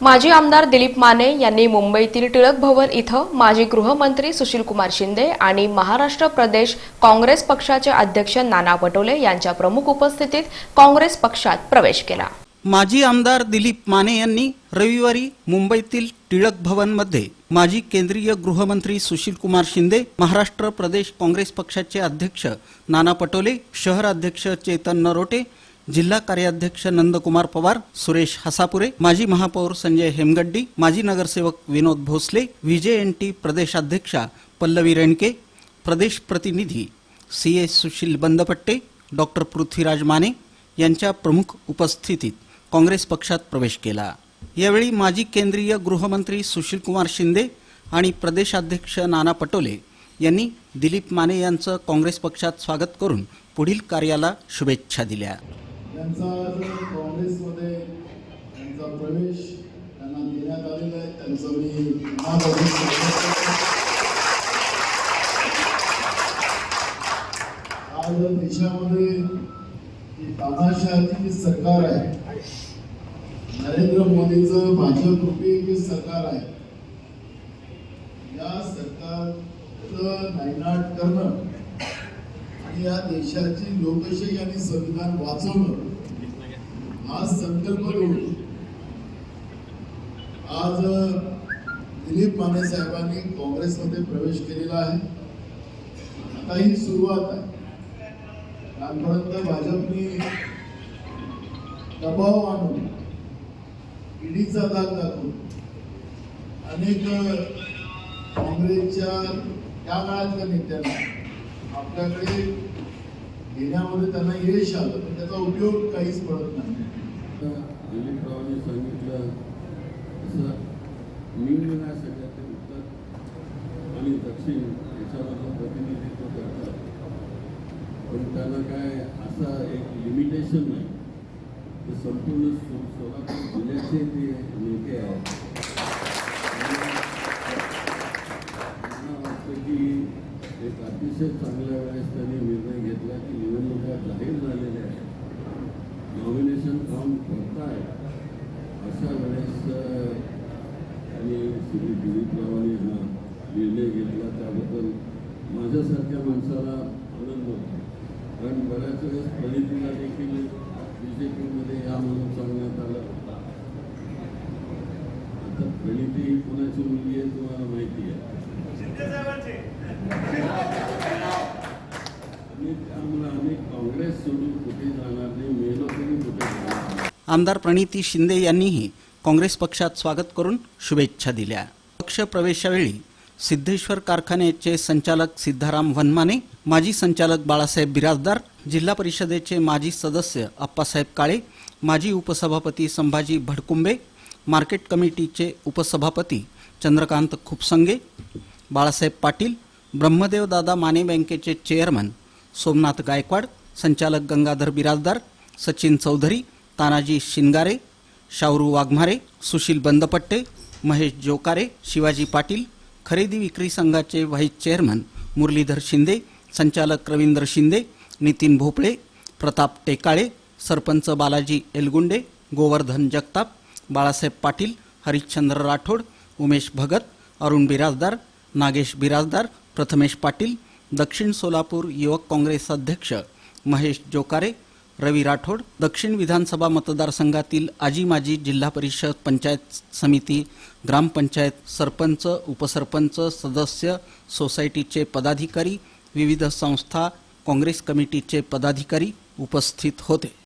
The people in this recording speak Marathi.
माजी आमदार दिलीप माने यांनी मुंबईतील टिळक भवन इथं माजी गृहमंत्री सुशीलकुमार शिंदे आणि महाराष्ट्र प्रदेश काँग्रेस पक्षाचे अध्यक्ष नाना पटोले यांच्या प्रमुख उपस्थितीत काँग्रेस पक्षात प्रवेश केला. माजी आमदार दिलीप माने यांनी रविवारी मुंबईतील टिळक भवनमध्ये माजी केंद्रीय गृहमंत्री सुशीलकुमार शिंदे महाराष्ट्र प्रदेश काँग्रेस पक्षाचे अध्यक्ष नाना पटोले शहराध्यक्ष चेतन नरोटे जिल्हा कार्याध्यक्ष नंदकुमार पवार सुरेश हसापुरे माजी महापौर संजय हेमगड्डी माजी नगरसेवक Vinod Bhosale V J N T प्रदेशाध्यक्षा Pallavi Renke प्रदेश प्रतिनिधी C S Sushil Bandpatte doctor Prithviraj Mane यांच्या प्रमुख उपस्थितीत काँग्रेस पक्षात प्रवेश केला. यावेळी माजी केंद्रीय गृहमंत्री सुशीलकुमार शिंदे आणि प्रदेशाध्यक्ष नाना पटोले यांनी दिलीप माने यांचं काँग्रेस पक्षात स्वागत करून पुढील कार्याला शुभेच्छा दिल्या. त्यांचा जो काँग्रेसमध्ये त्यांचा प्रवेश त्यांना देण्यात आलेला आहे त्यांचं मी आज देशामध्ये तानाशाही जी सरकार आहे. नरेंद्र मोदीचं भाजप रूपी जे सरकार आहे. या सरकारचं नायनाट करणं आणि या देशाची लोकशाही आणि संविधान वाचवणं हा संकल्प घेऊन आज दिलीप माने साहेबांनी काँग्रेसमध्ये प्रवेश केलेला आहे. आता ही सुरुवात आहे. कालपर्यंत भाजपनी दबाव आणून ईडीचा दाग दाखवून अनेक काँग्रेसच्या त्या काळातल्या नेत्यांना आपल्याकडे घेण्यामध्ये त्यांना यश आलं पण त्याचा उपयोग काहीच पडत नाही. दिलीपरावांनी सांगितलं असं निम्न सगळ्याचे उत्तर आणि दक्षिण याच्यामधलं प्रतिनिधित्व करतात. पण त्यांना काय असा एक लिमिटेशन नाही. ते संपूर्ण सोलापूर जिल्ह्याचे ते नेते आहेत. मला वाटतं की एक अतिशय चांगल्या वेळेस त्यांनी निर्णय घेतला की निवडणुका जाहीर झालेल्या आहेत. नॉमिनेशन फॉर्म आहे अशा वेळेस त्यांनी श्री दिलीपरावांनी हा निर्णय घेतला. त्याबद्दल माझ्यासारख्या माणसाला आनंद होतो. कारण बऱ्याच वेळेस प्रणितीला देखील बी जे पीमध्ये या म्हणून सांगण्यात आलं. आता प्रणिती ही कुणाची मुलगी आहे तुम्हाला माहिती आहे. आमदार प्रणिती शिंदे यांनीही काँग्रेस पक्षात स्वागत करून शुभेच्छा दिल्या. पक्ष प्रवेशावेळी सिद्धेश्वर कारखान्याचे संचालक सिद्धाराम वनमाने माजी संचालक बाळासाहेब बिराजदार जिल्हा परिषदेचे माजी सदस्य अप्पासाहेब काळे माजी उपसभापती संभाजी भडकुंबे मार्केट कमिटीचे उपसभापती चंद्रकांत खुपसंगे बाळासाहेब पाटील ब्रह्मदेवदादा माने बँकेचे चेअरमन सोमनाथ गायकवाड संचालक गंगाधर बिराजदार सचिन चौधरी तानाजी शिनगारे शावरू वाघमारे सुशील बंदपट्टे महेश जोकारे शिवाजी पाटील खरेदी विक्री संघाचे व्हाईस चेअरमन मुरलीधर शिंदे संचालक रवींद्र शिंदे नितीन भोपळे प्रताप टेकाळे सरपंच बालाजी एलगुंडे गोवर्धन जगताप बाळासाहेब पाटील हरिश्चंद्र राठोड उमेश भगत अरुण बिराजदार नागेश बिराजदार प्रथमेश पाटील दक्षिण सोलापूर युवक काँग्रेस अध्यक्ष महेश जोकारे रवी राठोड दक्षिण विधानसभा मतदारसंघातील आजी माजी जिल्हा परिषद पंचायत समिती ग्रामपंचायत सरपंच उपसरपंच सदस्य सोसायटीचे पदाधिकारी विविध संस्था काँग्रेस कमिटीचे पदाधिकारी उपस्थित होते.